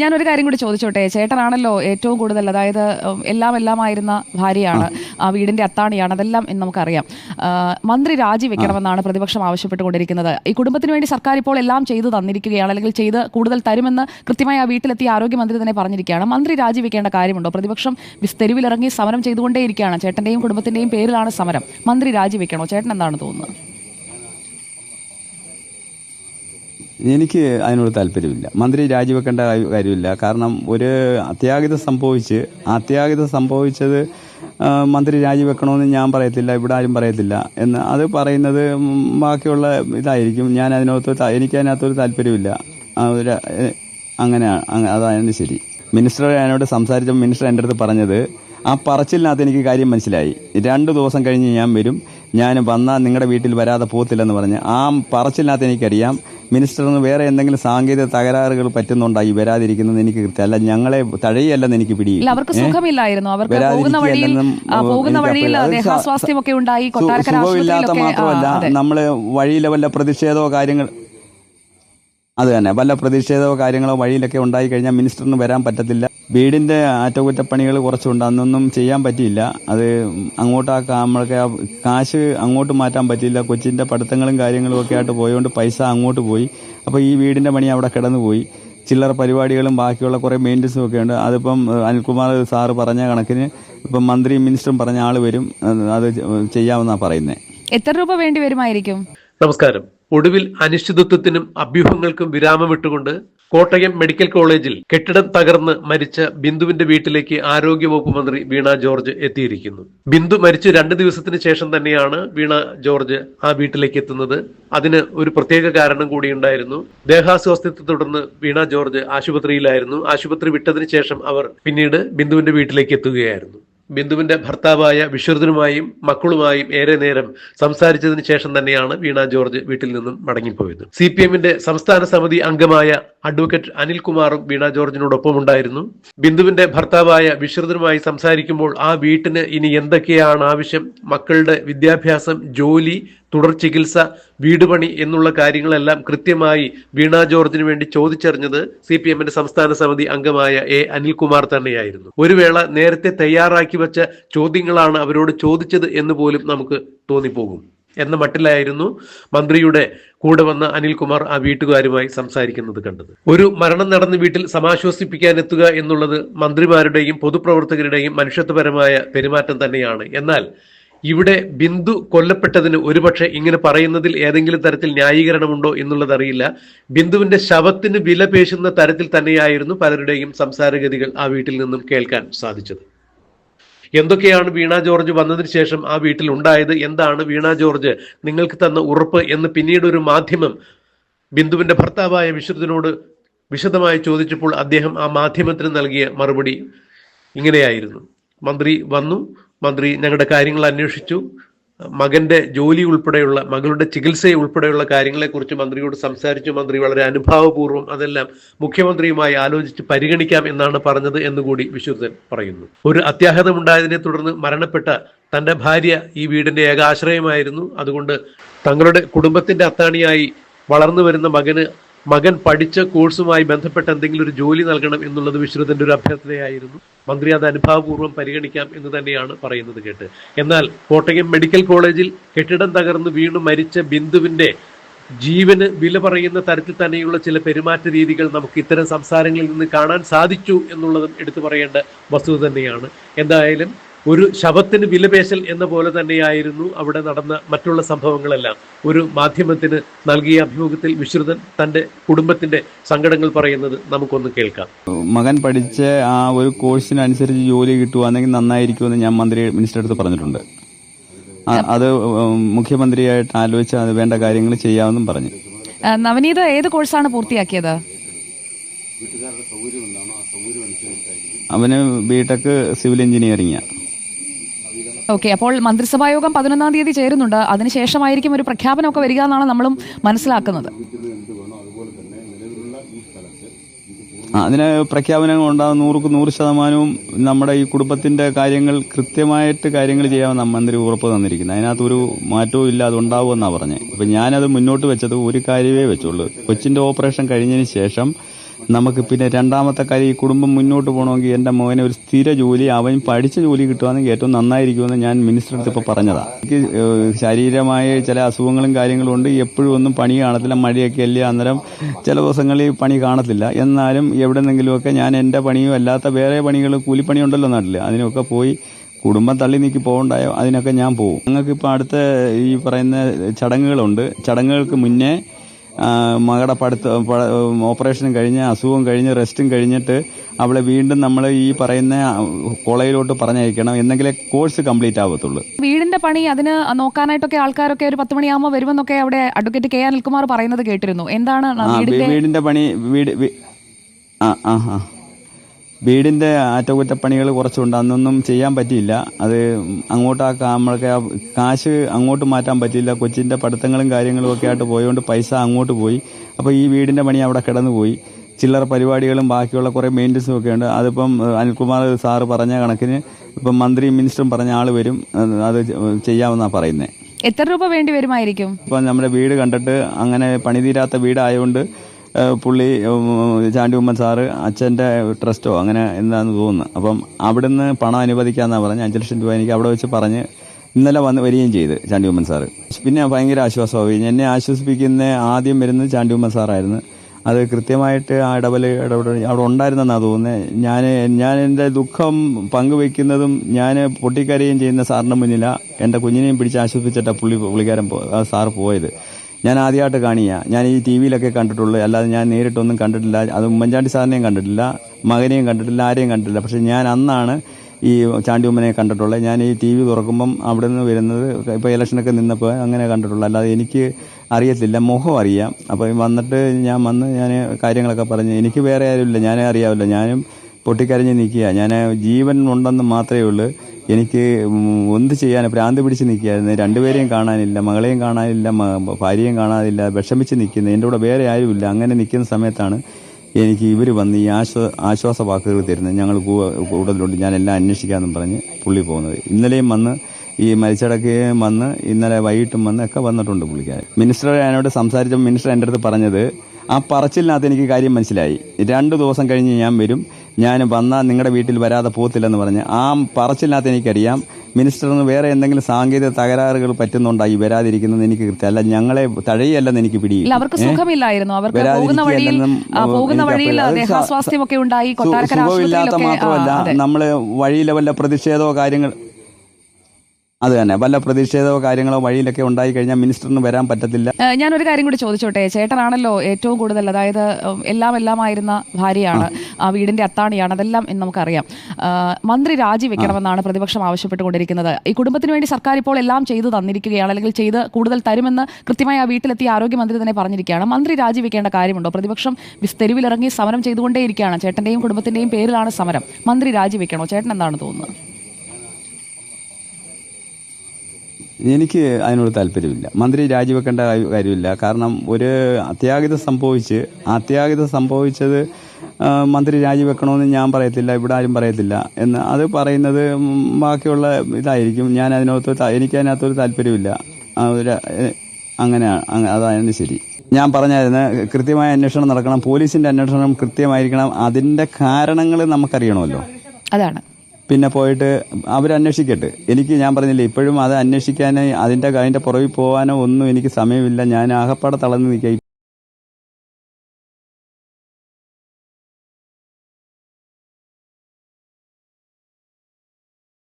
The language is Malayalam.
ഞാനൊരു കാര്യം കൂടി ചോദിച്ചോട്ടെ? ചേട്ടനാണല്ലോ ഏറ്റവും കൂടുതൽ അതായത് എല്ലാം എല്ലാം എല്ലാമായിരുന്ന ഭാര്യയാണ്. ആ വീടിന്റെ അത്താണിയാണ് അതെല്ലാം എന്ന് നമുക്കറിയാം. മന്ത്രി രാജിവെക്കണമെന്നാണ് പ്രതിപക്ഷം ആവശ്യപ്പെട്ടുകൊണ്ടിരിക്കുന്നത്. ഈ കുടുംബത്തിന് വേണ്ടി സർക്കാർ ഇപ്പോൾ എല്ലാം ചെയ്തു തന്നിരിക്കുകയാണ് അല്ലെങ്കിൽ ചെയ്ത് കൂടുതൽ തരുമെന്ന് കൃത്യമായി ആ വീട്ടിലെത്തിയ ആരോഗ്യമന്ത്രി തന്നെ പറഞ്ഞിരിക്കുകയാണ്. മന്ത്രി രാജിവെക്കേണ്ട കാര്യമുണ്ടോ? പ്രതിപക്ഷം തെരുവിലിറങ്ങി സമരം ചെയ്തുകൊണ്ടേയിരിക്കുകയാണ്. ചേട്ടന്റെയും കുടുംബത്തിന്റെയും പേരിലാണ് സമരം. മന്ത്രി രാജിവെക്കണോ? ചേട്ടൻ എന്താണ് തോന്നുന്നത്? എനിക്ക് അതിനോട് താല്പര്യമില്ല. മന്ത്രി രാജിവെക്കേണ്ട കാര്യം- കാര്യമില്ല. കാരണം ഒരു അത്യാഹിതം സംഭവിച്ച് അത്യാഹിതം സംഭവിച്ചത് മന്ത്രി രാജിവെക്കണമെന്ന് ഞാൻ പറയത്തില്ല ഇവിടെ ആരും പറയത്തില്ല എന്ന് അത് പറയുന്നത് ബാക്കിയുള്ള ഇതായിരിക്കും. ഞാൻ അതിനകത്ത് എനിക്ക് അതിനകത്തൊരു താല്പര്യമില്ല അങ്ങനെയാണ് അതാണ് ശരി. മിനിസ്റ്റർ എന്നോട് സംസാരിച്ച മിനിസ്റ്റർ എന്റെ അടുത്ത് പറഞ്ഞത് ആ പറച്ചിലിനകത്ത് എനിക്ക് കാര്യം മനസ്സിലായി. രണ്ട് ദിവസം കഴിഞ്ഞ് ഞാൻ വരും. ഞാൻ വന്നാൽ നിങ്ങളുടെ വീട്ടിൽ വരാതെ പോകത്തില്ലെന്ന് പറഞ്ഞ് ആ പറച്ചിലിനകത്ത് എനിക്കറിയാം. മിനിസ്റ്ററിന് വേറെ എന്തെങ്കിലും സാങ്കേതിക തകരാറുകൾ പറ്റുന്നുണ്ടായി വരാതിരിക്കുന്നത് എനിക്ക് കൃത്യമല്ല ഞങ്ങളെ തഴയല്ലെന്ന് എനിക്ക് പിടിയില്ല. അവർക്ക് സുഖമില്ലായിരുന്നു. അവർക്ക് പോകുന്ന വഴിയിൽ പോകുന്ന വഴിയിൽ ദേഹാസ്വാസ്ഥ്യമൊക്കെ ഉണ്ടായി സുഖമില്ലാത്ത മാത്രമല്ല. നമ്മൾ വഴിയിലെ വല്ല പ്രതിഷേധമോ കാര്യങ്ങൾ അത് തന്നെ. വല്ല പ്രതിഷേധമോ കാര്യങ്ങളോ വഴിയിലൊക്കെ ഉണ്ടായി കഴിഞ്ഞാൽ മിനിസ്റ്ററിന് വരാൻ പറ്റത്തില്ല. വീടിന്റെ അറ്റകുറ്റപ്പണികൾ കുറച്ചുണ്ട്. അന്നൊന്നും ചെയ്യാൻ പറ്റിയില്ല. അത് അങ്ങോട്ട് ആ നമ്മൾക്ക് ആ കാശ് അങ്ങോട്ട് മാറ്റാൻ പറ്റിയില്ല. കൊച്ചിന്റെ പഠിത്തങ്ങളും കാര്യങ്ങളും ഒക്കെ ആയിട്ട് പോയതുകൊണ്ട് പൈസ അങ്ങോട്ട് പോയി. അപ്പോൾ ഈ വീടിന്റെ പണി അവിടെ കിടന്നുപോയി ചില്ലറ പരിപാടികളും ബാക്കിയുള്ള കുറേ മെയിന്റനൻസും ഒക്കെ ഉണ്ട്. അതിപ്പം അനിൽകുമാർ സാറ് പറഞ്ഞ കണക്കിന് ഇപ്പം മന്ത്രിയും മിനിസ്റ്ററും പറഞ്ഞ ആൾ വരും. അത് അത് ചെയ്യാമെന്നാണ് പറയുന്നത് എത്ര രൂപ വേണ്ടി വരുമായിരിക്കും? നമസ്കാരം. ഒടുവിൽ അനിശ്ചിതത്വത്തിനും അഭ്യൂഹങ്ങൾക്കും വിരാമമിട്ടുകൊണ്ട് കോട്ടയം മെഡിക്കൽ കോളേജിൽ കെട്ടിടം തകർന്ന് മരിച്ച ബിന്ദുവിന്റെ വീട്ടിലേക്ക് ആരോഗ്യവകുപ്പ് മന്ത്രി വീണ ജോർജ് എത്തിയിരിക്കുന്നു. ബിന്ദു മരിച്ചു രണ്ട് ദിവസത്തിന് ശേഷം തന്നെയാണ് വീണ ജോർജ് ആ വീട്ടിലേക്ക് എത്തുന്നത്. അതിന് ഒരു പ്രത്യേക കാരണം കൂടി ഉണ്ടായിരുന്നു. ദേഹാസ്വാസ്ഥ്യത്തെ തുടർന്ന് വീണ ജോർജ് ആശുപത്രിയിലായിരുന്നു. ആശുപത്രി വിട്ടതിന് ശേഷം അവർ പിന്നീട് ബിന്ദുവിന്റെ വീട്ടിലേക്ക് എത്തുകയായിരുന്നു. ബിന്ദുവിന്റെ ഭർത്താവായ വിശ്വനാഥനുമായും മക്കളുമായും ഏറെ നേരം സംസാരിച്ചതിന് ശേഷം തന്നെയാണ് വീണ ജോർജ് വീട്ടിൽ നിന്നും മടങ്ങിപ്പോയത്. സി പി എമ്മിന്റെ സംസ്ഥാന സമിതി അംഗമായ അഡ്വക്കേറ്റ് അനിൽകുമാറും വീണ ജോർജിനോടൊപ്പം ഉണ്ടായിരുന്നു. ബിന്ദുവിന്റെ ഭർത്താവായ വിശ്രുതനുമായി സംസാരിക്കുമ്പോൾ ആ വീട്ടിന് ഇനി എന്തൊക്കെയാണ് ആവശ്യം? മക്കളുടെ വിദ്യാഭ്യാസം ജോലി തുടർ ചികിത്സ വീട് പണി എന്നുള്ള കാര്യങ്ങളെല്ലാം കൃത്യമായി വീണ ജോർജിന് വേണ്ടി ചോദിച്ചറിഞ്ഞത് സി പി എമ്മിന്റെ സംസ്ഥാന സമിതി അംഗമായ എ അനിൽകുമാർ തന്നെയായിരുന്നു. ഒരു വേള നേരത്തെ തയ്യാറാക്കി വെച്ച ചോദ്യങ്ങളാണ് അവരോട് ചോദിച്ചത് എന്ന് പോലും നമുക്ക് തോന്നിപ്പോകും. എന്ന മട്ടിലായിരുന്നു മന്ത്രിയുടെ കൂടെ വന്ന അനിൽകുമാർ ആ വീട്ടുകാരുമായി സംസാരിക്കുന്നത് കണ്ടത്. ഒരു മരണം നടന്ന വീട്ടിൽ സമാശ്വസിപ്പിക്കാൻ എത്തുക എന്നുള്ളത് മന്ത്രിമാരുടെയും പൊതുപ്രവർത്തകരുടെയും മനുഷ്യത്വപരമായ പെരുമാറ്റം തന്നെയാണ്. എന്നാൽ ഇവിടെ ബിന്ദു കൊല്ലപ്പെട്ടതിന് ഒരുപക്ഷെ ഇങ്ങനെ പറയുന്നതിൽ ഏതെങ്കിലും തരത്തിൽ ന്യായീകരണമുണ്ടോ എന്നുള്ളത് അറിയില്ല. ബിന്ദുവിന്റെ ശവത്തിന് വില പേശുന്ന തരത്തിൽ തന്നെയായിരുന്നു പലരുടെയും സംസാരഗതികൾ ആ വീട്ടിൽ നിന്നും കേൾക്കാൻ സാധിച്ചത്. എന്തൊക്കെയാണ് വീണ ജോർജ് വന്നതിന് ശേഷം ആ വീട്ടിൽ ഉണ്ടായത്? എന്താണ് വീണ ജോർജ് നിങ്ങൾക്ക് തന്ന ഉറപ്പ് എന്ന് പിന്നീട് ഒരു മാധ്യമം ബിന്ദുവിന്റെ ഭർത്താവായ വിശ്വത്തിനോട് വിശദമായി ചോദിച്ചപ്പോൾ അദ്ദേഹം ആ മാധ്യമത്തിന് നൽകിയ മറുപടി ഇങ്ങനെയായിരുന്നു. മന്ത്രി വന്നു. മന്ത്രി ഞങ്ങളുടെ കാര്യങ്ങൾ അന്വേഷിച്ചു. മകന്റെ ജോലി ഉൾപ്പെടെയുള്ള മകളുടെ ചികിത്സ ഉൾപ്പെടെയുള്ള കാര്യങ്ങളെക്കുറിച്ച് മന്ത്രിയോട് സംസാരിച്ചു. മന്ത്രി വളരെ അനുഭാവപൂർവം അതെല്ലാം മുഖ്യമന്ത്രിയുമായി ആലോചിച്ച് പരിഗണിക്കാം എന്നാണ് പറഞ്ഞത് എന്നുകൂടി വിശ്വസൻ പറയുന്നു. ഒരു അത്യാഹതമുണ്ടായതിനെ തുടർന്ന് മരണപ്പെട്ട തന്റെ ഭാര്യ ഈ വീടിന്റെ ഏകാശ്രയമായിരുന്നു. അതുകൊണ്ട് തങ്ങളുടെ കുടുംബത്തിന്റെ അത്താണിയായി വളർന്നു വരുന്ന മകന് മകൻ പഠിച്ച കോഴ്സുമായി ബന്ധപ്പെട്ട എന്തെങ്കിലും ഒരു ജോലി നൽകണം എന്നുള്ളത് വിശ്രുതന്റെ ഒരു അഭ്യർത്ഥനയായിരുന്നു. മന്ത്രി അത് അനുഭാവപൂർവം പരിഗണിക്കാം എന്ന് തന്നെയാണ് പറയുന്നത് കേട്ട്. എന്നാൽ കോട്ടയം മെഡിക്കൽ കോളേജിൽ കെട്ടിടം തകർന്ന് വീണു മരിച്ച ബിന്ദുവിന്റെ ജീവന് വില പറയുന്ന തരത്തിൽ തന്നെയുള്ള ചില പെരുമാറ്റ രീതികൾ നമുക്ക് ഇത്തരം സംസാരങ്ങളിൽ നിന്ന് കാണാൻ സാധിച്ചു എന്നുള്ളതും എടുത്തു പറയേണ്ട വസ്തുത തന്നെയാണ്. എന്തായാലും ഒരു ശവത്തിന് വിലപേശൽ എന്ന പോലെ തന്നെയായിരുന്നു അവിടെ നടന്ന മറ്റുള്ള സംഭവങ്ങളെല്ലാം. ഒരു മാധ്യമത്തിന് നൽകിയ അഭിമുഖത്തിൽ വിശ്രുതൻ തന്റെ കുടുംബത്തിന്റെ സങ്കടങ്ങൾ പറയുന്നത് നമുക്കൊന്ന് കേൾക്കാം. മകൻ പഠിച്ച ആ ഒരു കോഴ്സിനനുസരിച്ച് ജോലി കിട്ടുവാണെങ്കിൽ നന്നായിരിക്കുമെന്ന് ഞാൻ മന്ത്രി മിനിസ്റ്റർ അടുത്ത് പറഞ്ഞിട്ടുണ്ട്. അത് മുഖ്യമന്ത്രിയായിട്ട് ആലോചിച്ച് അത് വേണ്ട കാര്യങ്ങൾ ചെയ്യാമെന്നും പറഞ്ഞു. നവനീത നവനീത് ഏത് കോഴ്സാണ് പൂർത്തിയാക്കിയത്? അവന് ബിടെക് സിവിൽ എഞ്ചിനീയറിംഗാണ് ഓക്കെ അപ്പോൾ മന്ത്രിസഭാ യോഗം പതിനൊന്നാം തീയതി ചേരുന്നുണ്ട്. അതിനുശേഷമായിരിക്കും ഒരു പ്രഖ്യാപനമൊക്കെ വരിക എന്നാണ് നമ്മളും മനസ്സിലാക്കുന്നത്. അതിന് പ്രഖ്യാപനങ്ങൾ ഉണ്ടാകും. നൂറുക്ക് നൂറ് ശതമാനവും നമ്മുടെ ഈ കുടുംബത്തിന്റെ കാര്യങ്ങൾ കൃത്യമായിട്ട് കാര്യങ്ങൾ ചെയ്യാമെന്ന് മന്ത്രി ഉറപ്പ് തന്നിരിക്കുന്നത്. അതിനകത്ത് ഒരു മാറ്റവും ഇല്ല അത് ഉണ്ടാവുമെന്നാണ് പറഞ്ഞത് ഇപ്പം ഞാനത് മുന്നോട്ട് വെച്ചത് ഒരു കാര്യമേ വെച്ചുള്ളൂ. കൊച്ചിന്റെ ഓപ്പറേഷൻ കഴിഞ്ഞതിന് ശേഷം നമുക്ക് പിന്നെ രണ്ടാമത്തെ കാര്യം ഈ കുടുംബം മുന്നോട്ട് പോകണമെങ്കിൽ എന്റെ മോനെ ഒരു സ്ഥിര ജോലി അവൻ പഠിച്ച ജോലി കിട്ടുവാണെങ്കിൽ ഏറ്റവും നന്നായിരിക്കുമെന്ന് ഞാൻ മിനിസ്റ്റർ അടുത്ത് ഇപ്പോൾ പറഞ്ഞതാണ് എനിക്ക് ശാരീരമായ ചില അസുഖങ്ങളും കാര്യങ്ങളും ഉണ്ട്. എപ്പോഴും ഒന്നും പണി കാണത്തില്ല. മഴയൊക്കെ അല്ലേ അന്നേരം ചില ദിവസങ്ങളിൽ പണി കാണത്തില്ല. എന്നാലും എവിടെന്നെങ്കിലുമൊക്കെ ഞാൻ എന്റെ പണിയും അല്ലാത്ത വേറെ പണികൾ കൂലിപ്പണി ഉണ്ടല്ലോ നാട്ടിൽ അതിനൊക്കെ പോയി കുടുംബം തള്ളി നീക്കി പോകണ്ടായോ? അതിനൊക്കെ ഞാൻ പോകും ഞങ്ങൾക്ക് ഇപ്പോൾ അടുത്ത ഈ പറയുന്ന ചടങ്ങുകളുണ്ട്. ചടങ്ങുകൾക്ക് മുന്നേ മകളുടെ പഠിത്ത ഓപ്പറേഷനും കഴിഞ്ഞ് അസുഖം കഴിഞ്ഞ് റെസ്റ്റും കഴിഞ്ഞിട്ട് അവളെ വീണ്ടും നമ്മൾ ഈ പറയുന്ന കോളേജിലോട്ട് പറഞ്ഞയക്കണം. എന്നെങ്കിലേ കോഴ്സ് കംപ്ലീറ്റ് ആവത്തുള്ളൂ. വീടിന്റെ പണി അതിന് നോക്കാനായിട്ടൊക്കെ ആൾക്കാരൊക്കെ ഒരു പത്ത് മണിയാകുമ്പോൾ വരുമെന്നൊക്കെ അവിടെ അഡ്വക്കേറ്റ് കെ അനിൽകുമാർ പറയുന്നത് കേട്ടിരുന്നു. എന്താണ് വീടിന്റെ വീടിന്റെ പണി വീട് ആ ആ ആ. ആ വീടിന്റെ അറ്റകുറ്റപ്പണികൾ കുറച്ചുണ്ട്. അന്നൊന്നും ചെയ്യാൻ പറ്റിയില്ല. അത് അങ്ങോട്ട് ആ നമ്മൾക്ക് ആ കാശ് അങ്ങോട്ട് മാറ്റാൻ പറ്റിയില്ല. കൊച്ചിന്റെ പഠിത്തങ്ങളും കാര്യങ്ങളും ഒക്കെ ആയിട്ട് പോയതുകൊണ്ട് പൈസ അങ്ങോട്ട് പോയി. അപ്പോൾ ഈ വീടിന്റെ പണി അവിടെ കിടന്നുപോയി. ചില്ലറ പരിപാടികളും ബാക്കിയുള്ള കുറേ മെയിന്റനൻസും ഒക്കെ ഉണ്ട്. അതിപ്പം അനിൽകുമാർ സാറ് പറഞ്ഞ കണക്കിന് ഇപ്പം മന്ത്രി മിനിസ്റ്ററും പറഞ്ഞ ആൾ വരും. അത് ചെയ്യാമെന്നാണ് പറയുന്നത് എത്ര രൂപ വേണ്ടി വരുമായിരിക്കും? ഇപ്പം നമ്മുടെ വീട് കണ്ടിട്ട് അങ്ങനെ പണിതീരാത്ത വീടായതുകൊണ്ട് ഏഹ്, പുള്ളി ചാണ്ടി ഉമ്മൻ സാറ് അച്ഛന്റെ ട്രസ്റ്റോ അങ്ങനെ എന്താണെന്ന് തോന്നുന്നു. അപ്പം അവിടുന്ന് പണം അനുവദിക്കാമെന്നാണ് പറഞ്ഞ് അഞ്ച് ലക്ഷം രൂപ എനിക്ക് അവിടെ വെച്ച് പറഞ്ഞ് ഇന്നലെ വന്ന് വരികയും ചെയ്ത് ചാണ്ടി ഉമ്മൻ സാറ്. പിന്നെ ഭയങ്കര ആശ്വാസമായി. എന്നെ ആശ്വസിപ്പിക്കുന്ന ആദ്യം വരുന്നത് ചാണ്ടി ഉമ്മൻ സാറായിരുന്നു. അത് കൃത്യമായിട്ട് ആ ഇടപെൽ ഇടപെടൽ അവിടെ ഉണ്ടായിരുന്നെന്നാണ് തോന്നുന്നത് ഞാൻ ഞാൻ എന്റെ ദുഃഖം പങ്കുവെക്കുന്നതും ഞാൻ പൊട്ടിക്കരയും ചെയ്യുന്ന സാറിന്റെ മുന്നിലാണ് എന്റെ കുഞ്ഞിനെയും പിടിച്ച് ആശ്വസിപ്പിച്ചിട്ടാണ് പുള്ളി പുള്ളിക്കാരൻ സാറ് പോയത്. ഞാൻ ആദ്യമായിട്ട് കാണിയാ. ഞാൻ ഈ ടി വിയിലൊക്കെ കണ്ടിട്ടുള്ളൂ. അല്ലാതെ ഞാൻ നേരിട്ടൊന്നും കണ്ടിട്ടില്ല. അത് ഉമ്മൻചാണ്ടി സാറിനെയും കണ്ടിട്ടില്ല. മകനെയും കണ്ടിട്ടില്ല. ആരെയും കണ്ടിട്ടില്ല. പക്ഷെ ഞാൻ അന്നാണ് ഈ ചാണ്ടി ഉമ്മനെ കണ്ടിട്ടുള്ളത്. ഞാൻ ഈ ടി വി തുറക്കുമ്പം അവിടെ നിന്ന് വരുന്നത് ഇപ്പോൾ ഇലക്ഷനൊക്കെ നിന്നപ്പോൾ അങ്ങനെ കണ്ടിട്ടുള്ളൂ. അല്ലാതെ എനിക്ക് അറിയത്തില്ല. മുഖം അറിയാം. അപ്പോൾ വന്നിട്ട് ഞാൻ വന്ന് ഞാൻ കാര്യങ്ങളൊക്കെ പറഞ്ഞു എനിക്ക് വേറെ ആരുമില്ല. ഞാനേ അറിയാവില്ല. ഞാനും പൊട്ടിക്കരഞ്ഞ് നിൽക്കുക ഞാൻ ജീവൻ ഉണ്ടെന്ന് മാത്രമേ ഉള്ളൂ. എനിക്ക് എന്ത് ചെയ്യാൻ പ്രാന്ത് പിടിച്ച് നിൽക്കുകയായിരുന്നു. രണ്ടുപേരെയും കാണാനില്ല മകളെയും കാണാനില്ല ഭാര്യയും കാണാനില്ല വിഷമിച്ച് നിൽക്കുന്നു. എന്റെ കൂടെ വേറെ ആരുമില്ല. അങ്ങനെ നിൽക്കുന്ന സമയത്താണ് എനിക്ക് ഇവർ വന്ന് ഈ ആശ്വാ ആശ്വാസ വാക്കുകൾ തരുന്നത്. ഞങ്ങൾ കൂടുതലുണ്ട്. ഞാൻ എല്ലാം അന്വേഷിക്കാമെന്നും പറഞ്ഞ് പുള്ളി പോകുന്നത്. ഇന്നലെയും വന്ന് ഈ മരിച്ചടക്കുകയും വന്ന് ഇന്നലെ വൈകിട്ടും വന്ന് ഒക്കെ വന്നിട്ടുണ്ട് പുള്ളിക്കാരൻ. മിനിസ്റ്റർ എന്നോട് സംസാരിച്ച മിനിസ്റ്റർ എന്റെ അടുത്ത് പറഞ്ഞത് ആ പറച്ചിലിനകത്ത് എനിക്ക് കാര്യം മനസ്സിലായി. രണ്ട് ദിവസം കഴിഞ്ഞ് ഞാൻ വരും. ഞാൻ വന്നാൽ നിങ്ങളുടെ വീട്ടിൽ വരാതെ പോകത്തില്ലെന്ന് പറഞ്ഞ് ആ പറച്ചിലിനകത്ത് എനിക്കറിയാം. മിനിസ്റ്ററിന് വേറെ എന്തെങ്കിലും സാങ്കേതിക തകരാറുകൾ പറ്റുന്നുണ്ടായി വരാതിരിക്കുന്നത് എനിക്ക് കൃത്യം. അല്ല ഞങ്ങളെ തഴയല്ലെന്ന് എനിക്ക് പിടിയില്ല. അവർക്ക് സുഖമില്ലായിരുന്നു. അവർക്ക് പോകുന്ന വഴിയിൽ പോകുന്ന വഴിയിൽ ദേഹാസ്വാസ്ഥ്യമൊക്കെ ഉണ്ടായി. സുഖമില്ലാത്ത മാത്രമല്ല അതെ. നമ്മൾ വഴിയിലെ വല്ല പ്രതിഷേധമോ കാര്യങ്ങൾ അത് തന്നെ. വല്ല പ്രതിഷേധമോ കാര്യങ്ങളോ വഴിയിലൊക്കെ ഉണ്ടായി കഴിഞ്ഞാൽ മിനിസ്റ്ററിന് വരാൻ പറ്റത്തില്ല. ഞാനൊരു കാര്യം കൂടി ചോദിച്ചോട്ടെ? ചേട്ടനാണല്ലോ ഏറ്റവും കൂടുതൽ അതായത് എല്ലാം എല്ലാം എല്ലാമായിരുന്ന ഭാര്യയാണ്. ആ. വീടിന്റെ അത്താണിയാണ്. അതെല്ലാം എന്ന് നമുക്കറിയാം. മന്ത്രി രാജിവെക്കണമെന്നാണ് പ്രതിപക്ഷം ആവശ്യപ്പെട്ടുകൊണ്ടിരിക്കുന്നത്. ഈ കുടുംബത്തിന് വേണ്ടി സർക്കാർ ഇപ്പോൾ എല്ലാം ചെയ്തു തന്നിരിക്കുകയാണ് അല്ലെങ്കിൽ ചെയ്ത് കൂടുതൽ തരുമെന്ന് കൃത്യമായി ആ വീട്ടിലെത്തിയ ആരോഗ്യമന്ത്രി തന്നെ പറഞ്ഞിരിക്കുകയാണ്. മന്ത്രി രാജിവെക്കേണ്ട കാര്യമുണ്ടോ? പ്രതിപക്ഷം തെരുവിലിറങ്ങി സമരം ചെയ്തുകൊണ്ടേയിരിക്കുകയാണ്. ചേട്ടന്റെയും കുടുംബത്തിന്റെയും പേരിലാണ് സമരം. മന്ത്രി രാജിവെക്കണോ? ചേട്ടൻ എന്താണ് തോന്നുന്നത്? എനിക്ക് അതിനോട് താല്പര്യമില്ല. മന്ത്രി രാജിവെക്കേണ്ട കാര്യ- കാര്യമില്ല. കാരണം ഒരു അത്യാഹിതം സംഭവിച്ച് അത്യാഹിതം സംഭവിച്ചത് മന്ത്രി രാജിവെക്കണമെന്ന് ഞാൻ പറയത്തില്ല ഇവിടെ ആരും പറയത്തില്ല എന്ന് അത് പറയുന്നത് ബാക്കിയുള്ള ഇതായിരിക്കും. ഞാൻ അതിനകത്ത് എനിക്ക് അതിനകത്തൊരു താല്പര്യമില്ല അങ്ങനെയാണ് അതാണ് ശരി. ഞാൻ പറഞ്ഞായിരുന്നു കൃത്യമായ അന്വേഷണം നടക്കണം. പോലീസിന്റെ അന്വേഷണം കൃത്യമായിരിക്കണം. അതിന്റെ കാരണങ്ങൾ നമുക്കറിയണമല്ലോ. അതാണ്. പിന്നെ പോയിട്ട് അവരന്വേഷിക്കട്ടെ എനിക്ക് ഞാൻ പറഞ്ഞില്ലേ ഇപ്പോഴും അത് അന്വേഷിക്കാനായി അതിന്റെ അതിന്റെ പുറകിൽ പോകാനോ ഒന്നും എനിക്ക് സമയമില്ല. ഞാൻ ആകപ്പാടെ തളർന്ന് നിൽക്കുക